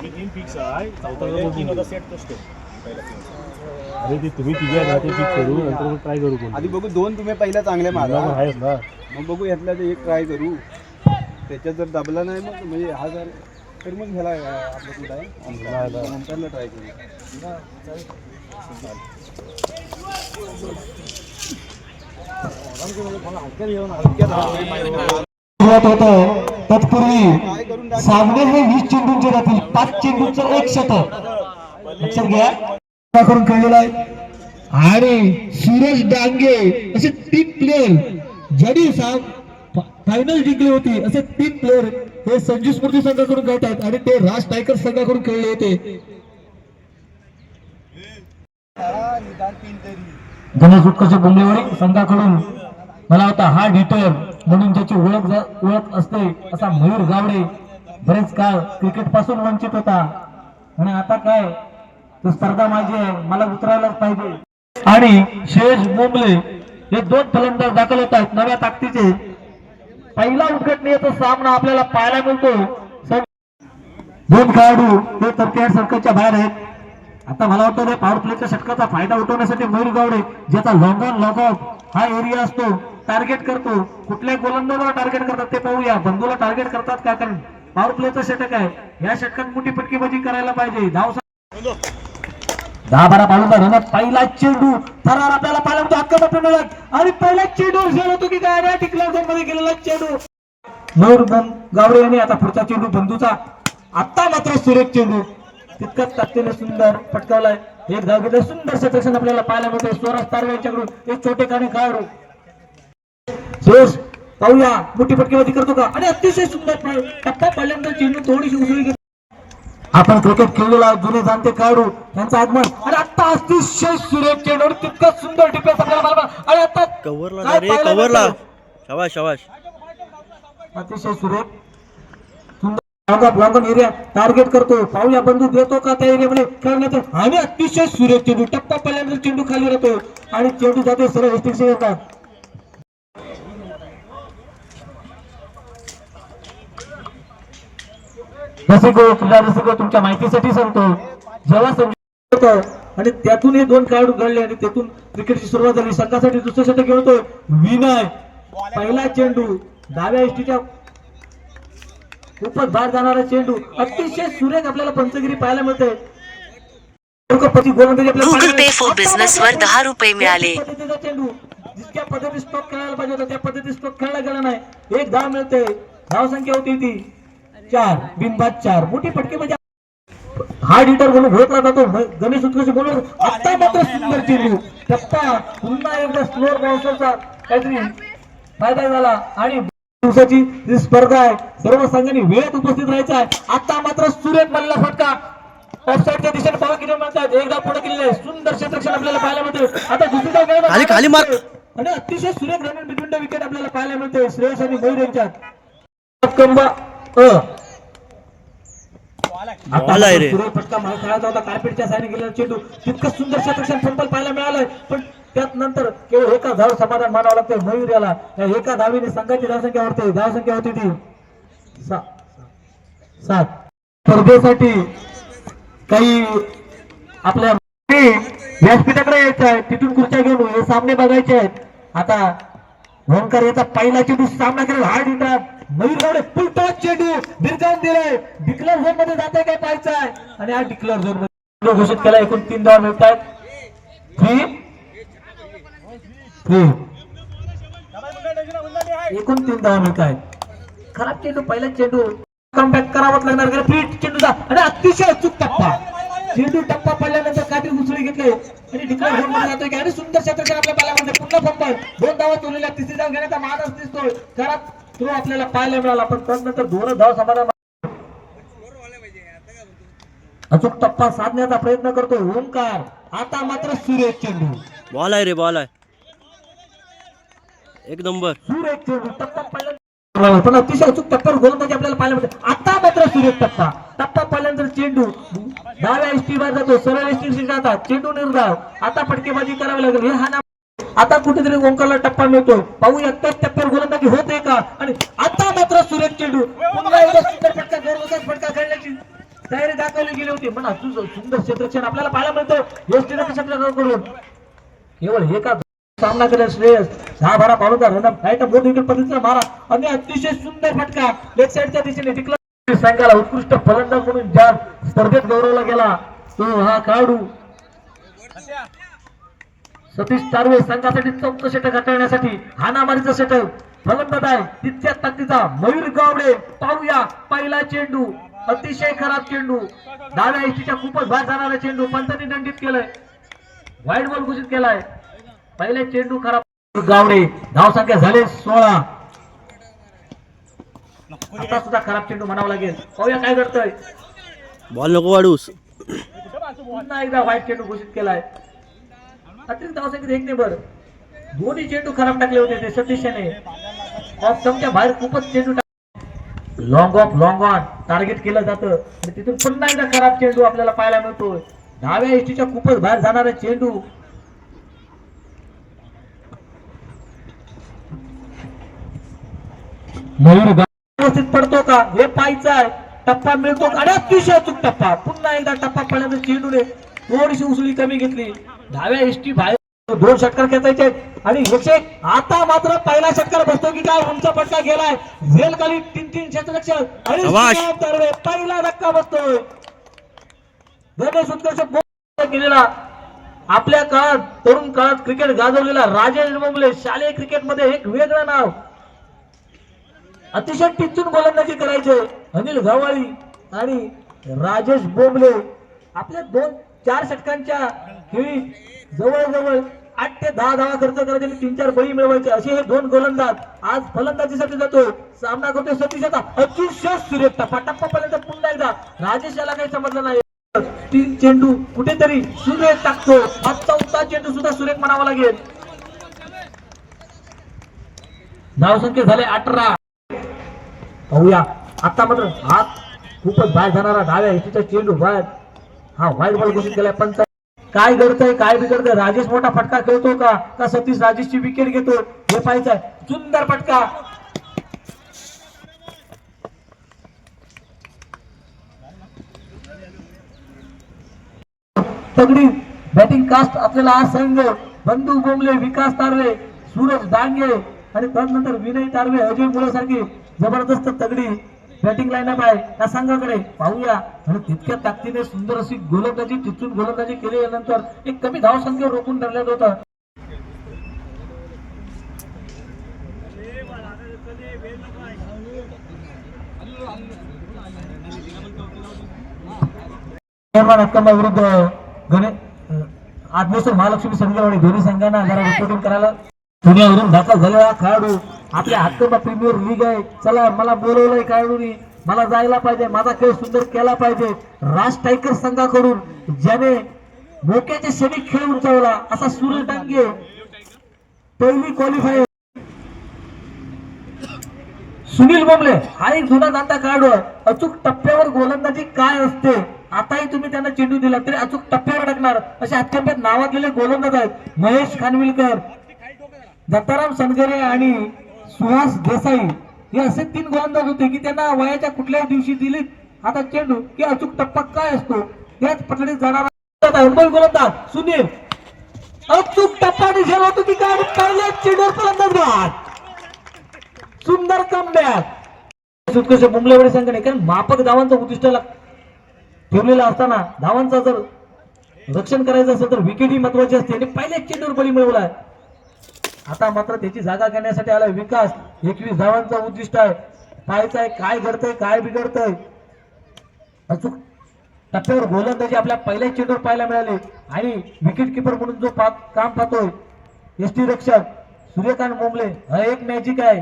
तुम्ही तीन फिक्स आहे. चौथा तीन होता. सेट असतो पहिला तीन अरे ते तुम्ही तिघे आहे ना ते फिक्स करू नंतर ट्राय करू कोण आधी बघू दोन तुम्ही पहिल्या चांगल्या मारा. आहेस ना. मग बघू यातल्या ते एक ट्राय करू. त्याच्यात जर दबला नाही मग म्हणजे हा जर तर मग ह्याला अं, आपलं कुठं आहे? नंतरला ट्राय करू. होत होतं तत्पूर्वी सामने हे वीस चेंडूंचे राहतील पाच चेंडूंचं एक शतक. लक्षात घ्या. करून खेळलेला आहे? आणि सूरज डांगे असे तीन प्लेयर जडी साहेब फायनल जिंकले होते. असे तीन प्लेयर हे संजू स्मृती संघाकडून खेळतात आणि ते राज टायकर संघाकडून खेळले होते. गणेश गुटकरचे बोंबलेवाडी संघाकडून. मला होता हा डिटेल म्हणून ज्याची ओळख ओळख असते असा मयूर गावडे बरेच काळ क्रिकेटपासून वंचित होता. आणि आता काय? तो स्पर्धा माझी आहे. मला उतरायलाच पाहिजे. आणि शेष बोंबले हे दोन फलंदाज दाखल होत आहेत. नव्या ताकदीचे. पहिला उद्घटनीयचा सामना आपल्याला पाहायला मिळतो. दोन खेळाडू हे तर्केड सर्कलच्या बाहेर आहेत. आता मला वाटतं पॉवर प्लेच्या षटकाचा फायदा उठवण्यासाठी मयूर गावडे ज्याचा लॉंग ऑन लॉग ऑफ हा एरिया असतो. टार्गेट करतो. कुठल्या गोलंदाजाला टार्गेट करतात ते पाहूया. बंधूला टार्गेट करतात का कारण पावर प्लेचं षटक आहे. या षटकात मोठी फटकेबाजी करायला पाहिजे. धाव दहा बारा पाळून रनत पहिला चेंडू थरार आपल्याला पाहायला हक्क बटन मिळत. आणि पहिला चेंडू झेल होतो की? काय रे टिकलरमध्ये गेलेला चेंडू मयूर गावडे यांनी आता पुढचा चेंडू बंधूचा. आता मात्र सुरेख चेंडू तितकंच ताकदीने सुंदर फटकावलाय एक धाव घेतलं सुंदर सेक्शन आपल्याला पाहायला मिळतोय. स्वराज तारवे यांच्याकडून. एक छोटे काने खेळाडू. सुरेश पाहूया मोठी फटकेबाजी करतो का? आणि अतिशय सुंदर टप्पा पहिल्यांदा चेंडू थोडीशी उसळी घेतो आपण क्रिकेट खेळलेला जुने जाणते खेळाडू यांचं आगमन. आणि आता अतिशय सुरेख चेंडू तितकं सुंदर डिफेन्स आपल्याला. आणि आता कव्हरला रे कव्हरला? शाबाश शाबाश अतिशय सुरेख. सुंदर लॉंगन एरिया टार्गेट करतो. पाहूया बंधू देतो का त्या एरियामध्ये खेळण्यात आणि अतिशय सुरेख चेंडू टप्पा पहिल्यांदा चेंडू खाली राहतो. आणि चेंडू जाते सरळ हेस्टिंग्स रसिको क्रीडा रसिको तुमच्या माहितीसाठी सांगतो. जेव्हा होतं आणि त्यातून हे दोन खेळाडू घडले आणि त्यातून क्रिकेटची सुरुवात झाली संघासाठी दुसरं षटक खेळतोय. विनय पहिला चेंडू डाव्या एसटीच्या खूपच बाहेर जाणारा चेंडू. अतिशय सुरेख आपल्याला पंचगिरी पाहायला मिळते. Pay for मिळते. Business वर दहा रुपये मिळाले. चेंडू जितक्या पद्धतीने स्ट्रोक खेळायला पाहिजे होता त्या पद्धतीने स्ट्रोक खेळला गेला नाही. एक धाव मिळते. धाव संख्या होती ती. चार बिनबाद चार. मोठी फटके म्हणजे हार्ड हिटर म्हणून ओळखला जातो. गणेश उत्कर्ष म्हणून आता मात्र सुंदर चेंडू टप्पा पुन्हा एकदा स्लोअर बाउन्सरचा काहीतरी फायदा झाला. आणि दिवसाची ही स्पर्धा आहे सर्व संघांनी वेळेत उपस्थित राहायचं आहे. आता मात्र सुरेख मल्ला फटका. ऑफसाईडच्या दिशेने पाव किलो म्हणतात एकदा पुढे केलेले सुंदर क्षेत्रक्षण आपल्याला पाहायला मिळते आता दुसरी डाव घ्यायला खाली- खाली मार. आणि अतिशय सुरेख रन बिटवीन द विकेट आपल्याला पाहायला मिळते श्रेयस आणि मयूर यांच्यात. कंबा अ. बॉल आहे रे. सुरेख फटका मला खेळायचा होता कार्पेटच्या साईडने गेलेला चेंडू तितकं सुंदर क्षेत्रक्षण फंपल पाहायला मिळालंय. पण त्यात नंतर केवळ एका धाव समाधान मानावं लागतंय मयूर याला या एका धावीने संघाची धावसंख्या वाढते. धावसंख्या होती ती. सा- सात स्पर्धेसाठी काही आपल्या व्यासपीठाकडे यायचं आहे. तिथून खुर्च्या घेऊन हे सामने बघायचे आहेत. आता ओंकार याचा पहिला चेंडू सामना केला हार्ड इंद्रा मयूर गावडे फुल टॉस चेंडू बिरकावून दिलाय डिक्लेअर झोनमध्ये जाते काय पाहायचं आहे? आणि हा डिक्लेअर झोनमध्ये घोषित केला एकूण तीन धाव मिळत आहेत थ्री. थ्री. एकूण तीन धाव मिळत आहेत खराब चेंडू पहिला चेंडू. कमबॅक करावाच लागणार कारण फ्री चेंडूचा. आणि अतिशय अचूक टप्पा. चेंडू टप्पा पडल्यानंतर काहीतरी उसळी घेतले. आणि डिक्लेअर झोनमध्ये जातोय आणि सुंदर क्षेत्रक्षण आपल्या पाल्यामध्ये पुन्हा फंपर दोन धावा चोरलेल्या तिसरी धाव घेण्याचा मानस दिसतोय. खराब तो आपल्याला पाहायला मिळाला पण त्यानंतर दोन धाव समाधान अचूक टप्पा साधण्याचा प्रयत्न करतोय ओंकार. आता मात्र सुरेश चेंडू. बॉल आहे रे बॉल आहे. एक नंबर. सुरेख चेंडू टप्पा पहिल्यांदा पण अतिशय अचूक टप्प्यावर गोलंदाजी आपल्याला पाहायला मिळते. आता मात्र सुरेख टप्पा. टप्पा पहिल्यांदा चेंडू. डाव्या एसटी वर जातो सरळ एसटी जातात. चेंडू निर्धाव. आता फटकेबाजी करावी लागेल. हे हा आता कुठेतरी ओंकारला टप्पा मिळतो पाहूया त्याच टप्प्यावर गोलंदाजी होते का? आणि आता मात्र सुरेश चेंडू सुंदर फटका जोरदार फटका खेळण्याची तयारी दाखवली गेली होती. म्हणा तुझं सुंदर क्षेत्रक्षण आपल्याला पाहायला मिळतं यष्टी कडून केवळ हे का सामना केला श्रेयस. दहा बारा पावला रनअप फाईट बोर्ड विकेट पद्धतीचा मारा. आणि अतिशय सुंदर फटका. लेफ्ट साईडच्या दिशेने टिकला संघाला उत्कृष्ट फलंदाज म्हणून ज्या स्पर्धेत गौरवला गेला तो हा खेळाडू. सतीश तारवे संघासाठी चौथं षटक हाताळण्यासाठी हानामारीचं षटक. फलंदाज आहे तितक्या ताकदीचा मयूर गावडे. पाहूया पहिला चेंडू अतिशय खराब चेंडू. डाव्या इष्टीच्या खूपच बाहेर जाणारा चेंडू पंचांनी दंडित केलंय. वाईट बॉल घोषित केलाय. पहिले चेंडू खराब. गावडे धाव संख्या झाले सोळा. आता सुद्धा खराब चेंडू म्हणावा लागेल. पाहूया काय करतोय बॉल नको वाढूस. पुन्हा एकदा वाईट चेंडू घोषित केलाय. अतिरिक्त धावसंख्येत एक नेबर दोन्ही चेंडू खराब टाकले होते ते सतीश ऑफ स्टंपच्या बाहेर खूपच चेंडू long off long on target केलं जातं. आणि तिथून पुन्हा एकदा खराब चेंडू आपल्याला पाहायला मिळतोय. डाव्या एसटीच्या खूपच बाहेर जाणारा चेंडू. व्यवस्थित पडतो का? हे पाहायचं आहे. टप्पा मिळतो का? अतिशय अचूक टप्पा. पुन्हा एकदा टप्पा पडल्यानंतर चेंडूने थोडीशी उसळी कमी घेतली. डाव्या इष्टी बाहेर दोन षटकार खेचायचे आहेत. आणि एकशे एक. आता मात्र पहिला षटकार बसतो की काय? उंच फटका गेलाय. झेल खाली तीन तीन क्षेत्ररक्षण आणि पहिला धक्का बसतोय. गणेश उत्कर्ष केलेला आपल्या काळात तरुण काळात क्रिकेट गाजवलेला राजेश बोंबले शालेय क्रिकेटमध्ये एक वेगळं नाव. अतिशय टिचून गोलंदाजी करायचे. अनिल गवाळी आणि राजेश बोंबले आपल्या दोन चार षटकांच्या खेळी जवळजवळ आठ ते दहा धावा खर्च करायचे तीन चार बळी मिळवायचे. असे हे दोन गोलंदाज आज फलंदाजीसाठी जातो. सामना करतो सतीश आता अतिशय सुरेख फटाप्पापर्यंत पुन्हा एकदा राजेश याला काही समजलं नाही. तीन चेंडू कुठेतरी सुरेख टाकतो. हा चौथा चेंडू सुद्धा सुरेख म्हणावा लागेल. धावसंख्या झाले अठरा. पाहूया. आता मात्र हात खूपच बाहेर जाणारा डाव्या तिचा चेंडू बाहेर. हा वाईट बॉल घोषित केलाय. पंच काय घडतंय काय बिघडतंय? राजेश मोठा फटका खेळतो का? का सतीश राजेशची विकेट घेतो? हे पाहायचंय. सुंदर फटका. तगडी बॅटिंग कास्ट आपल्याला आज संघ बंधू बोंबले विकास तारवे सूरज डांगे आणि त्यानंतर विनय तारवे अजय मुळे सारखी जबरदस्त तगडी बॅटिंग लाईनअप आहे. त्या संघाकडे पाहूया. आणि तितक्या ताकदीने सुंदर अशी गोलंदाजी टिचून गोलंदाजी केल्यानंतर एक कमी धाव संख्या रोखून धरण्यात होता. विरुद्ध गणे आत्मेश्वर महालक्ष्मी संघवाडी दोन्ही संघांना जरा रिपोर्टिंग करायला पुण्यावरून दाखल झालेला खेळाडू. आपल्या हक्कंबा प्रीमियर लीग आहे. चला मला बोलवलंय खेळाडूनी. मला जायला पाहिजे. माझा खेळ सुंदर केला पाहिजे. राज टायकर संघाकडून ज्याने मोक्याचे क्षणिक खेळ उंचावला असा सूर्य डांगे. पहिली क्वालिफायर सुनील बोंबले हा एक जुना जाणता खेळाडू अचूक टप्प्यावर गोलंदाजी काय असते? आताही तुम्ही त्यांना चेंडू दिला तरी अचूक टप्प्यावर टाकणार असे अत्यंत नावाजलेले गोलंदाज आहेत. महेश खानविलकर. दत्ताराम सनगरे आणि सुहास देसाई हे असे तीन गोलंदाज होते की त्यांना वयाच्या कुठल्याही दिवशी दिलीत आता चेंडू की अचूक टप्पा काय असतो? याच पटडीत जाणारा मुंबई गोलंदाज सुनील. अचूक टप्पा झेल होतो की काय पहिल्या चेंडूवर फलंदाज बाद सुंदर कमबॅक उत्कृष्ट मुंबईवाडी संघाने कारण मापक धावांचं उद्दिष्ट ठेवलेलं असताना धावांचा जर रक्षण करायचं असेल तर विकेट ही महत्वाची असते. आणि पहिल्याच चेंडूवर बळी आहे आता मात्र त्याची जागा घेण्यासाठी आला विकास. एकवीस धावांचा उद्दिष्ट आहे. पाहायचं आहे काय घडतंय काय बिघडतंय. अचूक टप्प्यावर गोलंदाजी आपल्या पहिल्याच चेंडूवर पाहायला मिळाले. आणि विकेट किपर म्हणून जो पा- काम पाहतोय एसटी रक्षक सूर्यकांत मोमले हा एक मॅजिक आहे.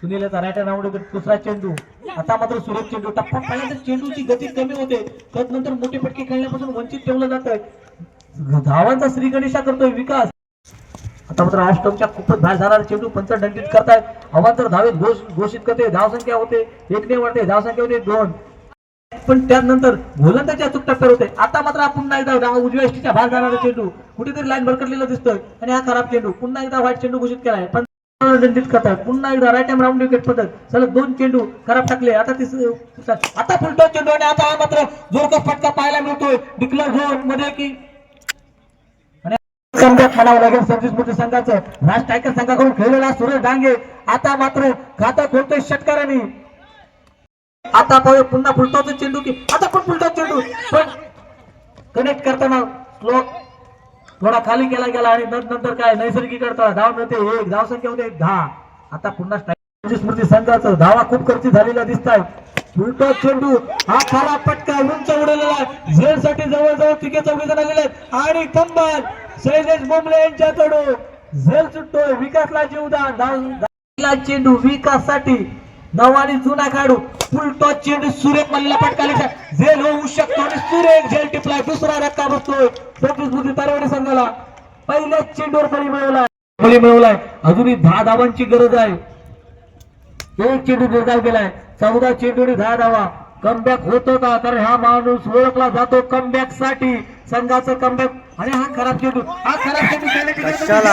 सुनीलचा राईट राऊंड दुसरा चेंडू. आता मात्र सुरेश चेंडू टप्पा पहिल्यांदा चेंडूची गती कमी होते. त्यानंतर मोठे फटके खेळण्यापासून वंचित ठेवलं जातंय. धावांचा श्री गणेशा करतोय विकास. आता मात्र अष्टमच्या खूपच बाहेर झाला. चेंडू पंच दंडित करतायत अवांतर धावेत घोष घोषित करते. धावसंख्या होते एक ने वाढते. धावसंख्या होते दोन. पण त्यानंतर गोलंदाच्या अचूक टप्प्यावर होते. आता मात्र पुन्हा एकदा उजव्या एसटीच्या बाहेर जाणारा चेंडू. कुठेतरी लाईन भरकटलेला दिसतोय आणि हा खराब चेंडू. पुन्हा एकदा व्हाईट चेंडू घोषित केलाय. पण रणजित करतात पुन्हा एकदा राईट टाइम राऊंड विकेट पद्धत. सलग दोन चेंडू खराब टाकले. आता तीस आता फुलटो चेंडू आणि आता हा मात्र जोरदार फटका पाहायला मिळतोय. डिक्लेअर झोनमध्ये की आणि कमबॅक म्हणावं लागेल सर्व्हिस मोठी संघाचं. राज टायकर संघाकडून खेळलेला सुरेश डांगे. आता मात्र खाता खोलतोय षटकाराने आता पाहूया पुन्हा फुलटोचं चेंडू की आता पण फुलटो चेंडू. पण कनेक्ट करताना स्लोक थोडा खाली केला गेला आणि नंतर काय? नैसर्गिक करता धाव मिळते. एक धाव संख्या होते एक दहा. आता पुन्हा स्मृती संघाचं धावा खूप खर्ची झालेला दिसत आहे उलटा चेंडू. हा खरा पटका उंच उडवलेला आहे. झेल साठी जवळजवळ तिघे चौघे जण आलेले आहेत. आणि कंबाल. शैलेश बोंबले यांच्याकडून. झेल सुटतोय विकासला जीवदान चेंडू विकाससाठी नवानी जुना काढू फुलटॉस चेंडू सुरेख मल्ला पटकाले झेल होऊ शकतो आणि सुरेख झेल टिपलाय. दुसरा रक्का बसतोय. सतीश बुद्धी तारवाडी संघाला. पहिल्याच चेंडूवर बळी मिळवलाय. बळी मिळवलाय. अजूनही दहा धावांची गरज आहे. एक चेंडू निर्धार केलाय. चौदा चेंडूने दहा धावा. कमबॅक होतो का? तर हा माणूस ओळखला जातो कमबॅकसाठी. संघाचं कमबॅक आणि हा खराब चेंडू हा खराब चेंडू कशाला?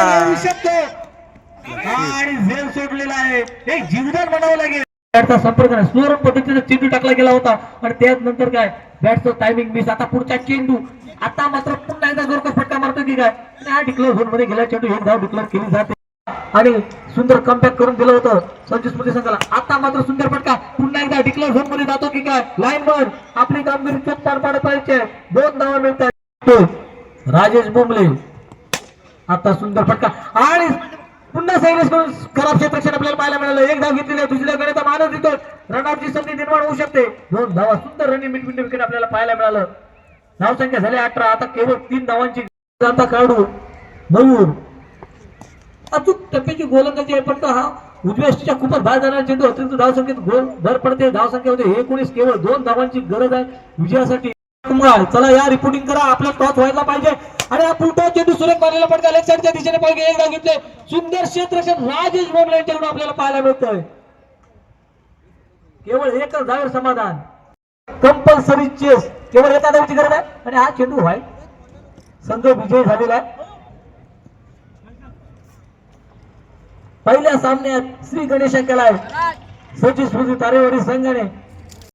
आणि झेल सोडलेला आहे. एक जीवदान म्हणावं लागेल. बॅटचा संपर्क नाही. स्लोर पद्धतीने चेंडू टाकला गेला होता. आणि त्यानंतर काय? बॅटचं टायमिंग मिस आता पुढचा चेंडू. आता मात्र पुन्हा एकदा जोरकर फटका मारतो की काय? आणि हा डिक्लेअर झोनमध्ये गेला चेंडू. एक धाव डिक्लेअर केली जाते. आणि सुंदर कमबॅक करून दिलं होतं संचू स्मृती संघाला. आता मात्र सुंदर फटका. पुन्हा एकदा डिक्लेअर झोनमध्ये जातो की काय? लाईन वर आपली कामगिरी चोख पार पाडत पाहिजे. दोन धावा मिळतात. राजेश बोंबले आता सुंदर फटका. आणि पुन्हा सैलेश करून खराब क्षेत्रक्षण आपल्याला पाहायला मिळालं. एक धाव घेतलेली आहे दुसऱ्या तर मानस देतो रनआउटची संधी निर्माण होऊ शकते. दोन धावा सुंदर रनिंग मिड विकेट आपल्याला पाहायला मिळालं. धावसंख्या झाली अठरा. आता केवळ तीन धावांची काढू. खेळाडू मयूर अचूक टप्प्याची गोलंदाजी आहे पण हा उद्वेष्टच्या खूपच बाहेर जाणारा चेंडू. अतिरिक्त धावसंख्येत गोल भर पडते. धावसंख्या होते एकोणीस. केवळ दोन धावांची गरज आहे विजयासाठी. चला या रिपोर्टिंग करा. आपला टॉस व्हायला पाहिजे. आणि हा फुलटो चेंडू सुरेख मारलेला पडका लेग दिशेने पाहिजे एकदा घेतले सुंदर क्षेत्रक्षण राजेश बोंबले यांच्याकडून आपल्याला पाहायला मिळतोय. केवळ एकच जागर समाधान. कंपल्सरी चेस केवळ एका धावची गरज आहे. आणि हा चेंडू व्हाय. संघ विजय झालेला आहे. पहिल्या सामन्यात श्री गणेश केलाय. सचिव स्मृती तारेवाडी संघाने